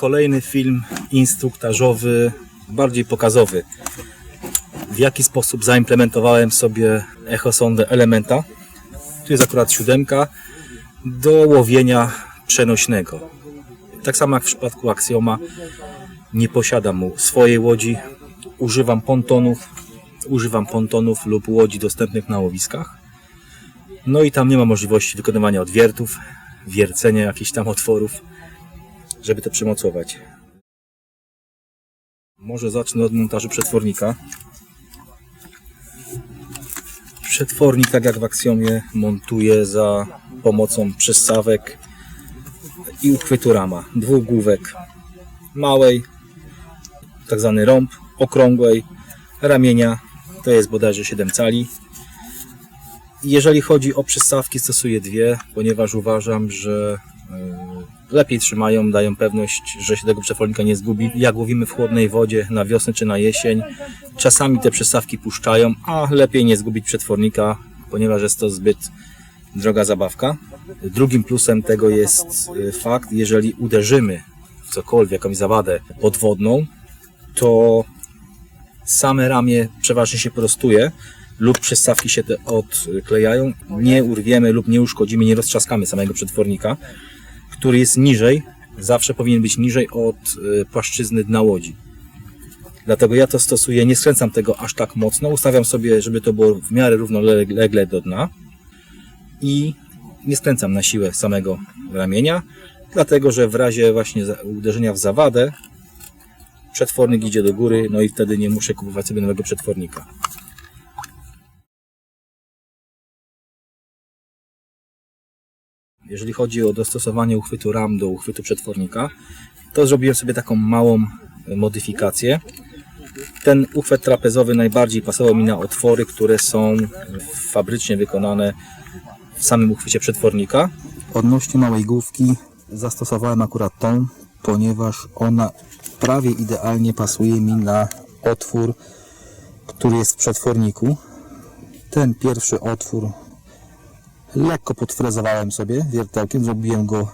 Kolejny film instruktażowy, bardziej pokazowy. W jaki sposób zaimplementowałem sobie echosondę Elementa. Tu jest akurat siódemka do łowienia przenośnego. Tak samo jak w przypadku Axioma, nie posiadam mu swojej łodzi. Używam pontonów, używam pontonów lub łodzi dostępnych na łowiskach. No i tam nie ma możliwości wykonywania odwiertów, wiercenia jakichś tam otworów, żeby to przymocować. Może zacznę od montażu przetwornika. Przetwornik, tak jak w Axiomie, montuję za pomocą przystawek i uchwytu rama. Dwóch główek małej, tak zwany rąb, okrągłej, ramienia, to jest bodajże 7 cali. Jeżeli chodzi o przystawki, stosuję dwie, ponieważ uważam, że e, lepiej trzymają, dają pewność, że się tego przetwornika nie zgubi. Jak łowimy w chłodnej wodzie na wiosnę czy na jesień, czasami te przystawki puszczają, a lepiej nie zgubić przetwornika, ponieważ jest to zbyt droga zabawka. Drugim plusem tego jest e, fakt, jeżeli uderzymy w cokolwiek, jakąś zawadę podwodną, to same ramię przeważnie się prostuje lub przystawki się te odklejają. Nie urwiemy lub nie uszkodzimy, nie roztrzaskamy samego przetwornika, który jest niżej, zawsze powinien być niżej od e, płaszczyzny dna łodzi. Dlatego ja to stosuję, nie skręcam tego aż tak mocno, ustawiam sobie, żeby to było w miarę równolegle do dna i nie skręcam na siłę samego ramienia, dlatego że w razie właśnie uderzenia w zawadę przetwornik idzie do góry, no i wtedy nie muszę kupować sobie nowego przetwornika. Jeżeli chodzi o dostosowanie uchwytu RAM do uchwytu przetwornika, to zrobiłem sobie taką małą e, modyfikację. Ten uchwyt trapezowy najbardziej pasował mi na otwory, które są fabrycznie wykonane w samym uchwycie przetwornika. Odnośnie małej główki zastosowałem akurat tą, ponieważ ona prawie idealnie pasuje mi na otwór, który jest w przetworniku. Ten pierwszy otwór lekko podfrezowałem sobie wiertełkiem, zrobiłem go y,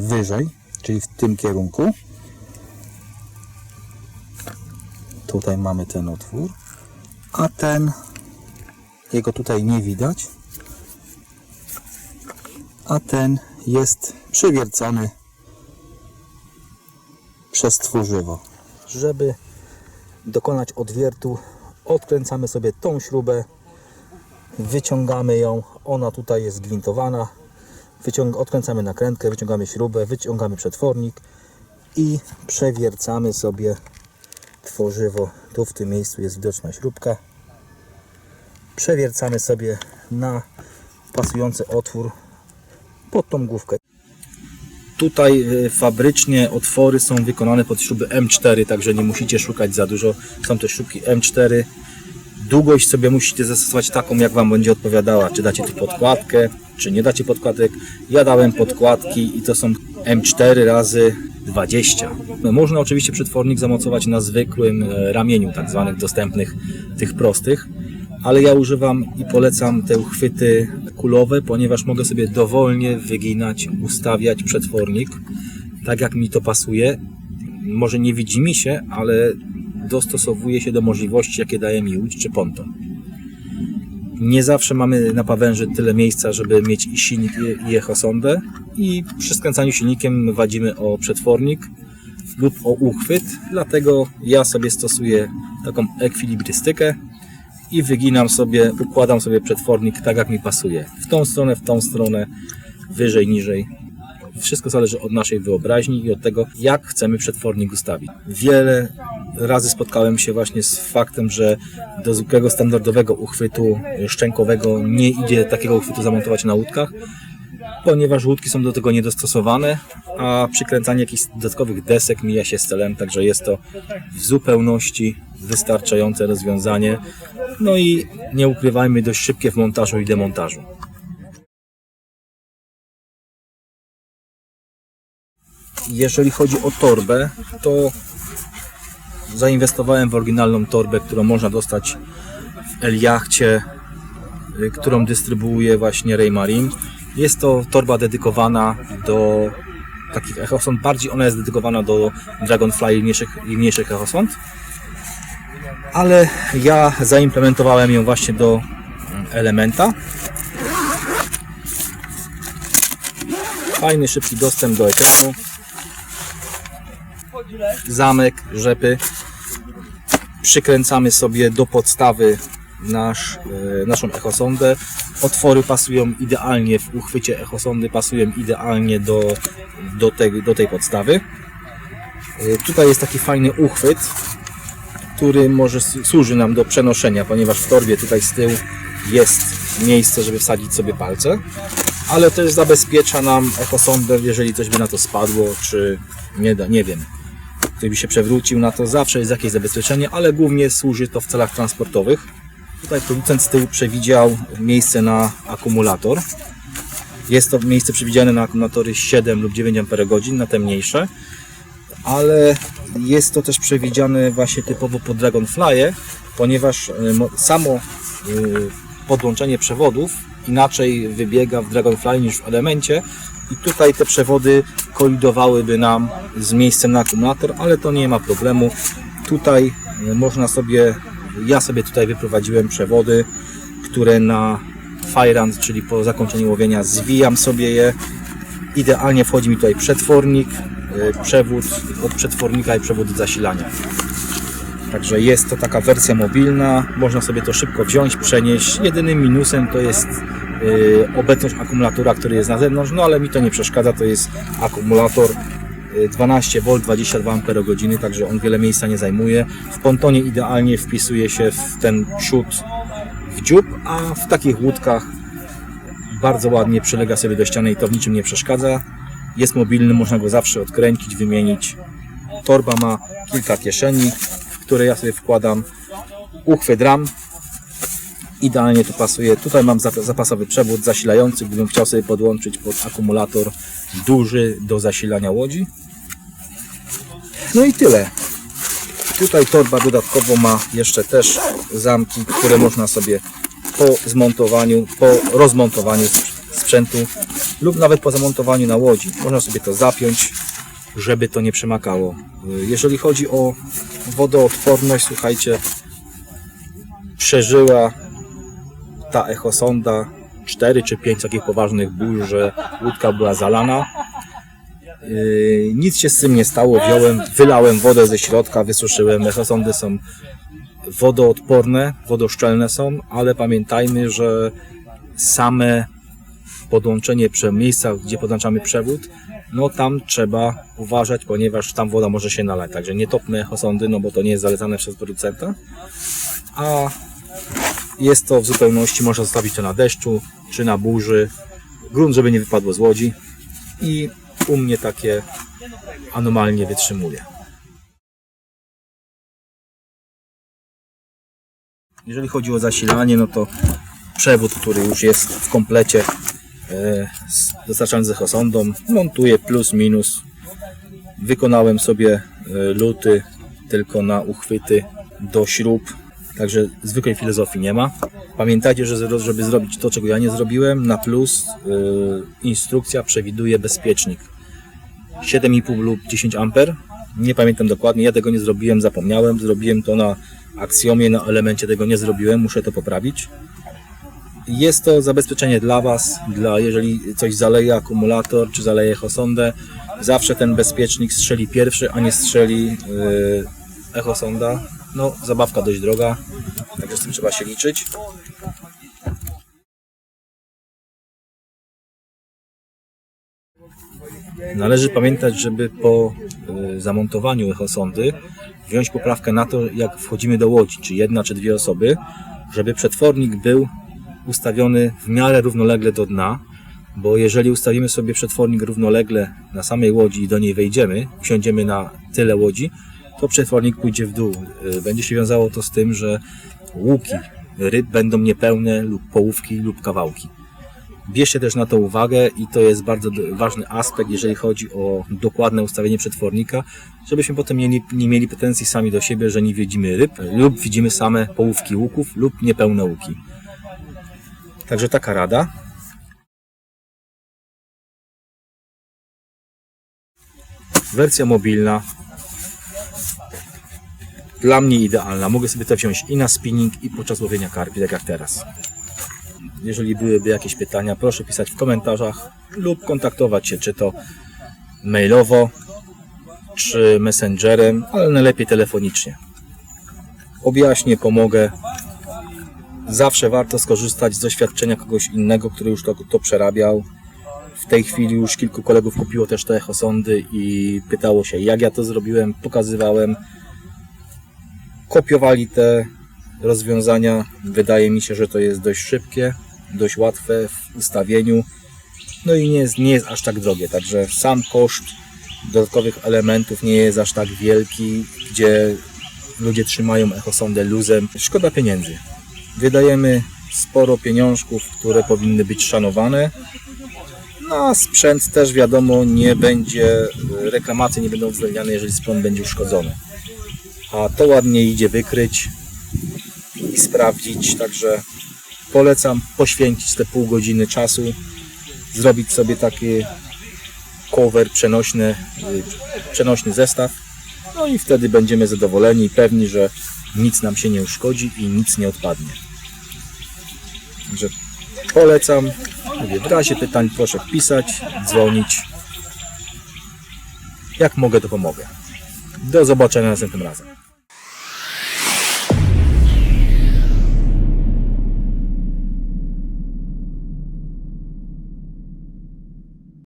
wyżej, czyli w tym kierunku. Tutaj mamy ten otwór, a ten, jego tutaj nie widać, a ten jest przywiercony przez tworzywo. Żeby dokonać odwiertu, odkręcamy sobie tą śrubę, wyciągamy ją, ona tutaj jest gwintowana, Wyciąg odkręcamy nakrętkę, wyciągamy śrubę, wyciągamy przetwornik i przewiercamy sobie tworzywo. Tu w tym miejscu jest widoczna śrubka. Przewiercamy sobie na pasujący otwór pod tą główkę. Tutaj e, fabrycznie otwory są wykonane pod śruby M4, także nie musicie szukać za dużo. Są to śrubki M4. Długość sobie musicie zastosować taką, jak Wam będzie odpowiadała. Czy dacie tu podkładkę, czy nie dacie podkładek. Ja dałem podkładki i to są M4 razy 20. No, Można oczywiście przetwornik zamocować na zwykłym e, ramieniu, tak zwanych dostępnych, tych prostych ale ja używam i polecam te uchwyty kulowe, ponieważ mogę sobie dowolnie wyginać, ustawiać przetwornik, tak jak mi to pasuje. Może nie widzi mi się, ale dostosowuje się do możliwości, jakie daje mi łódź czy ponton. Nie zawsze mamy na pawęży tyle miejsca, żeby mieć i silnik i- echosondę i przy skręcaniu silnikiem wadzimy o przetwornik lub o uchwyt, dlatego ja sobie stosuję taką ekwilibrystykę i wyginam sobie, układam sobie przetwornik tak jak mi pasuje. W tą stronę, w tą stronę, wyżej, niżej. Wszystko zależy od naszej wyobraźni i od tego, jak chcemy przetwornik ustawić. Wiele razy spotkałem się właśnie z faktem, że do zwykłego standardowego uchwytu szczękowego nie idzie takiego uchwytu zamontować na łódkach, ponieważ łódki są do tego niedostosowane, a przykręcanie jakichś dodatkowych desek mija się z celem, także jest to w zupełności wystarczające rozwiązanie. No i nie ukrywajmy, dość szybkie w montażu i demontażu. Jeżeli chodzi o torbę, to zainwestowałem w oryginalną torbę, którą można dostać w Eliachcie, y, którą dystrybuuje właśnie Raymarine. Jest to torba dedykowana do takich echosond. Bardziej ona jest dedykowana do Dragonfly i mniejszych, i mniejszych echosond. Ale ja zaimplementowałem ją właśnie do Elementa. Fajny, szybki dostęp do ekranu. Zamek, rzepy. Przykręcamy sobie do podstawy nasz, e, naszą echosondę. Otwory pasują idealnie w uchwycie echosondy, pasują idealnie do, do, tej, do tej podstawy. E, Tutaj jest taki fajny uchwyt, który może służy nam do przenoszenia, ponieważ w torbie tutaj z tyłu jest miejsce, żeby wsadzić sobie palce, ale też zabezpiecza nam echosondę, jeżeli coś by na to spadło, czy nie, da, nie wiem, ktoś by się przewrócił na to, zawsze jest jakieś zabezpieczenie, ale głównie służy to w celach transportowych. Tutaj producent z tyłu przewidział miejsce na akumulator. Jest to miejsce przewidziane na akumulatory 7 lub 9 Ah, na te mniejsze ale jest to też przewidziane właśnie typowo pod Dragonfly'e, ponieważ mo- samo y, podłączenie przewodów inaczej wybiega w Dragonfly niż w elemencie i tutaj te przewody kolidowałyby nam z miejscem na akumulator, ale to nie ma problemu. Tutaj y, można sobie, ja sobie tutaj wyprowadziłem przewody, które na Firehand, czyli po zakończeniu łowienia zwijam sobie je Idealnie wchodzi mi tutaj przetwornik, y, przewód od przetwornika i przewód zasilania. Także jest to taka wersja mobilna, można sobie to szybko wziąć, przenieść. Jedynym minusem to jest obecność akumulatora, który jest na zewnątrz, no ale mi to nie przeszkadza, to jest akumulator y, 12V, 22 Ah, także on wiele miejsca nie zajmuje. W pontonie idealnie wpisuje się w ten przód w dziób, a w takich łódkach bardzo ładnie przylega sobie do ściany i to w niczym nie przeszkadza. Jest mobilny, można go zawsze odkręcić, wymienić. Torba ma kilka kieszeni, które ja sobie wkładam uchwyt ram. Idealnie tu pasuje. Tutaj mam zap- zapasowy przewód zasilający, gdybym chciał sobie podłączyć pod akumulator duży do zasilania łodzi. No i tyle. Tutaj torba dodatkowo ma jeszcze też zamki, które można sobie po zmontowaniu, po rozmontowaniu sp- sprzętu lub nawet po zamontowaniu na łodzi. Można sobie to zapiąć, żeby to nie przemakało. Jeżeli chodzi o wodoodporność, słuchajcie, przeżyła ta echosonda 4 czy 5 takich poważnych burz, że łódka była zalana. Yy, nic się z tym nie stało, wziąłem, wylałem wodę ze środka, wysuszyłem. Echosondy są wodoodporne, wodoszczelne są, ale pamiętajmy, że same podłączenie prze miejsca, gdzie podłączamy przewód, no tam trzeba uważać, ponieważ tam woda może się nalać. Także nie topmy echosondy, no bo to nie jest zalecane przez producenta. A jest to w zupełności, można zostawić to na deszczu czy na burzy. Grunt, żeby nie wypadło z łodzi. I u mnie takie anomalnie wytrzymuje. Jeżeli chodzi o zasilanie, no to przewód, który już jest w komplecie e, dostarczany z echosondą, montuję plus minus. Wykonałem sobie e, luty tylko na uchwyty do śrub, także zwykłej filozofii nie ma. Pamiętajcie, że żeby zrobić to, czego ja nie zrobiłem, na plus e, instrukcja przewiduje bezpiecznik 7,5 lub 10 amper. Nie pamiętam dokładnie, ja tego nie zrobiłem, zapomniałem. Zrobiłem to na aksjomie, na elemencie tego nie zrobiłem, muszę to poprawić. Jest to zabezpieczenie dla Was, dla jeżeli coś zaleje akumulator czy zaleje echosondę, zawsze ten bezpiecznik strzeli pierwszy, a nie strzeli yy, echosonda. No, zabawka dość droga, także z tym trzeba się liczyć. Należy pamiętać, żeby po y, zamontowaniu echosondy wziąć poprawkę na to, jak wchodzimy do łodzi, czy jedna, czy dwie osoby, żeby przetwornik był ustawiony w miarę równolegle do dna, bo jeżeli ustawimy sobie przetwornik równolegle na samej łodzi i do niej wejdziemy, usiądziemy na tyle łodzi, to przetwornik pójdzie w dół. Y, Będzie się wiązało to z tym, że łuki ryb będą niepełne lub połówki lub kawałki. Bierzcie też na to uwagę i to jest bardzo ważny aspekt, jeżeli chodzi o dokładne ustawienie przetwornika, żebyśmy potem nie, nie mieli pretensji sami do siebie, że nie widzimy ryb lub widzimy same połówki łuków lub niepełne łuki. Także taka rada. Wersja mobilna. Dla mnie idealna. Mogę sobie to wziąć i na spinning, i podczas łowienia karpi, tak jak teraz. Jeżeli byłyby jakieś pytania, proszę pisać w komentarzach lub kontaktować się czy to mailowo, czy messengerem, ale najlepiej telefonicznie. Objaśnię, pomogę. Zawsze warto skorzystać z doświadczenia kogoś innego, który już to, to przerabiał. W tej chwili już kilku kolegów kupiło też te echosondy i pytało się, jak ja to zrobiłem, pokazywałem. Kopiowali te rozwiązania. Wydaje mi się, że to jest dość szybkie, dość łatwe w ustawieniu. No i nie jest, nie jest aż tak drogie, także sam koszt dodatkowych elementów nie jest aż tak wielki, gdzie ludzie trzymają echosondę luzem. Szkoda pieniędzy. Wydajemy sporo pieniążków, które powinny być szanowane. No a sprzęt też wiadomo nie będzie, reklamacje nie będą uwzględniane, jeżeli sprzęt będzie uszkodzony. A to ładnie idzie wykryć i sprawdzić, także polecam poświęcić te pół godziny czasu, zrobić sobie taki cover przenośny, y, przenośny zestaw. No i wtedy będziemy zadowoleni i pewni, że nic nam się nie uszkodzi i nic nie odpadnie. Także polecam. Mówię, w razie pytań proszę pisać, dzwonić. Jak mogę, to pomogę. Do zobaczenia następnym razem.